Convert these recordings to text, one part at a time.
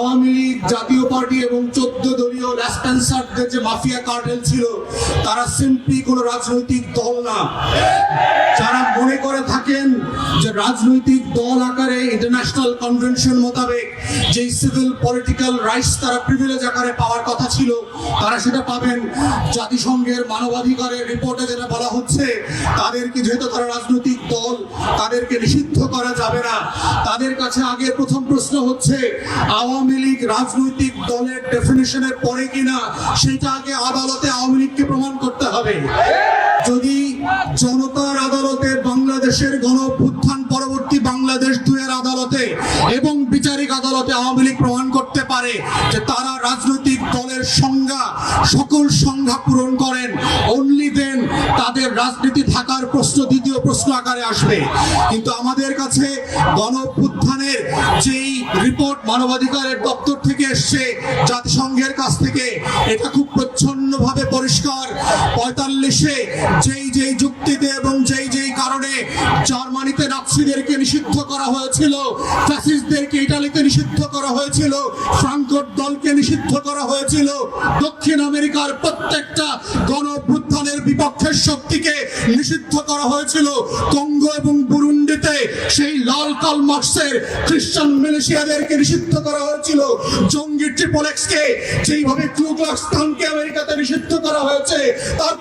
আওয়ামী লীগ, জাতীয় পার্টি এবং চোদ্দ দলীয় ল্যাসপেন্সারদের যে মাফিয়া কার্টেল ছিল, তারা সিম্পলি কোনো রাজনৈতিক দল না। যারা মনে করে থাকেন যে রাজনৈতিক দল আকারে ইন্টারন্যাশনাল কনভেনশন মোতাবেক যে সিভিল পলিটিক্যাল রাইটস তারা প্রিভিলেজ আকারে পাওয়ার কথা ছিল, তারা সেটা পাবেন। জাতিসংঘের মানবাধিকারের রিপোর্টে যেটা বলা হচ্ছে, তাদেরকে যেহেতু তারা রাজনৈতিক দল, তাদেরকে নিষিদ্ধ করা যাবে না। তাদের কাছে আগে হচ্ছে আওয়ামী লীগ রাজনৈতিক দলের ডেফিনেশনের পরে কিনা সেটা আগে আদালতে আওয়ামী লীগকে প্রমাণ করতে হবে। যদি জনতার আদালতে বাংলাদেশের গণ পরবর্তী বাংলাদেশ দুয়ের আদালতে এবং বিচারিক আদালতে আওয়ামী লীগ পারে যে তারা রাজনৈতিক দলের সংজ্ঞা, সকল সংজ্ঞা পূরণ করেন। অনলি দেন তাদের রাজনীতি থাকার প্রশ্ন, দ্বিতীয় প্রশ্ন আকারে আসবে। কিন্তু আমাদের কাছে গণ যেই রিপোর্ট মানবাধিকারের দপ্তর থেকে এসছে, জাতিসংঘের কাছ থেকে, এটা খুব প্রচ্ছন্নভাবে পরিষ্কার। পঁয়তাল্লিশে যেই যেই যুক্তিতে এবং যেই যেই কারণে জার্মানিতে নাৎসিদেরকে নিষিদ্ধ করা হয়েছিল, ফ্যাসিস্টদেরকে ইটালিতে নিষিদ্ধ করা হয়েছিল ফ্রাঙ্কোর দলকে নিষিদ্ধ করা হয়েছিল। দক্ষিণ আমেরিকার প্রত্যেকটা গণঅভ্যুত্থানের বিপক্ষের শক্তিকে নিষিদ্ধ করা হয়েছিল। কঙ্গো এবং বুরুন্ডিতে সেই লাল কাল মার্কসের খ্রিস্টান মিলিশিয়াদেরকে নিষিদ্ধ করা হয়েছিল। জঙ্গি ট্রিপলেক্সকে যেইভাবে ক্লুক্লাক্স খানকে আমেরিকাতে নিষিদ্ধ করা হয়েছে, তার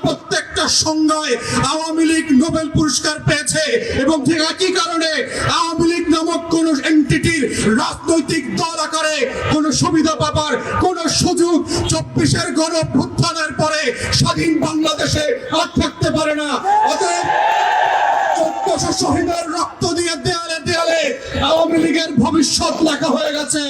প্রত্যেকটা সংজ্ঞায় আওয়ামী লীগ নোবেল পুরস্কার পেয়েছে এবং ঠিক একই কারণে আওয়ামী লীগ নামক কোন এন্টিটির রাজনৈতিক দল আকারে কোন সুবিধা পাবার কোন সুযোগ চব্বিশের গণ পরে স্বাধীন বাংলাদেশে আর থাকতে পারে না। ভবিষ্যৎ লেখা হয়ে গেছে।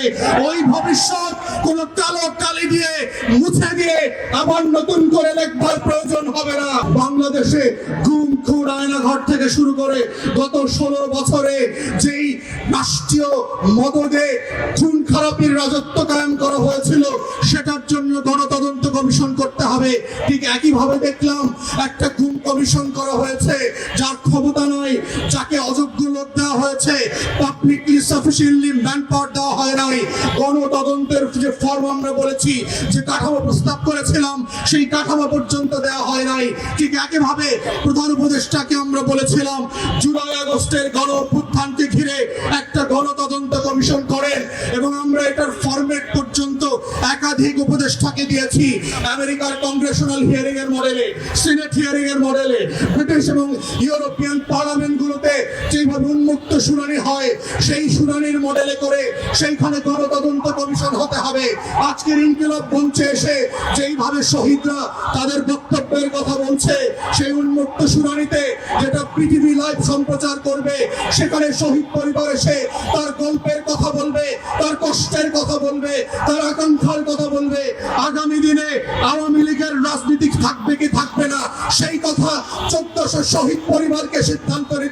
ওই ভবিষ্যৎ কোন কালো কালি দিয়ে মুছে দিয়ে আবার নতুন করে লেখবার প্রয়োজন হবে না। বাংলাদেশে গুম, খুন, আয়নাঘর থেকে শুরু করে গত ষোলো বছরে যেই রাষ্ট্রীয় মদদে খুন খারাপির রাজত্ব কায়েম করা হয়েছিল, সেটার জন্য গণতদন্ত কমিশন করতে হবে। ঠিক একইভাবে দেখলাম, একটা গুম কমিশন করা হয়েছে, যার ক্ষমতা নয় যাকে অযোগ্য লোক দেওয়া হয়েছে পাবলিকলি সাফিসিয়েন্টলি ম্যান পাওয়ার দেওয়া হয় নাই। গণতদন্তের যে ফর্ম আমরা বলেছি, যে কাঠামো প্রস্তাব করেছিলাম, সেই কাঠামো পর্যন্ত দেওয়া হয় নাই। ঠিক একইভাবে প্রধান উপদেষ্টাকে আমরা বলেছিলাম, জুলাই আগস্টের গণ অভ্যুত্থানকে ঘিরে একটা গণতদন্ত কমিশন করেন, এবং আমরা এটার পর্যন্ত একাধিক উপদেষ্টাকে দিয়েছি। আমেরিকার কংগ্রেশনাল হিয়ারিং এর মডেলে সিনেট হিয়ারিং এর মডেলে ব্রিটিশ এবং ইউরোপিয়ান পার্লামেন্টগুলোতে যেভাবে উন্মুক্ত শুনানি হয়, সেই শুনানির মডেলে করে সেইখানে গণতদন্ত কমিশন হতে হবে। আজকের ইনকিলাব মঞ্চে এসে যেইভাবে শহীদরা তাদের বক্তব্যের কথা বলছে, সেই উন্মুক্ত শুনানিতে যেটা পৃথিবী লাইভ সম্প্রচার করবে, সেখানে শহীদ পরিবার এসে তার গল্পের কথা বলবে, তার কষ্টের কথা বলবে, তার আকাঙ্ক্ষার শহীদ পরিবারকে সিদ্ধান্ত নিতে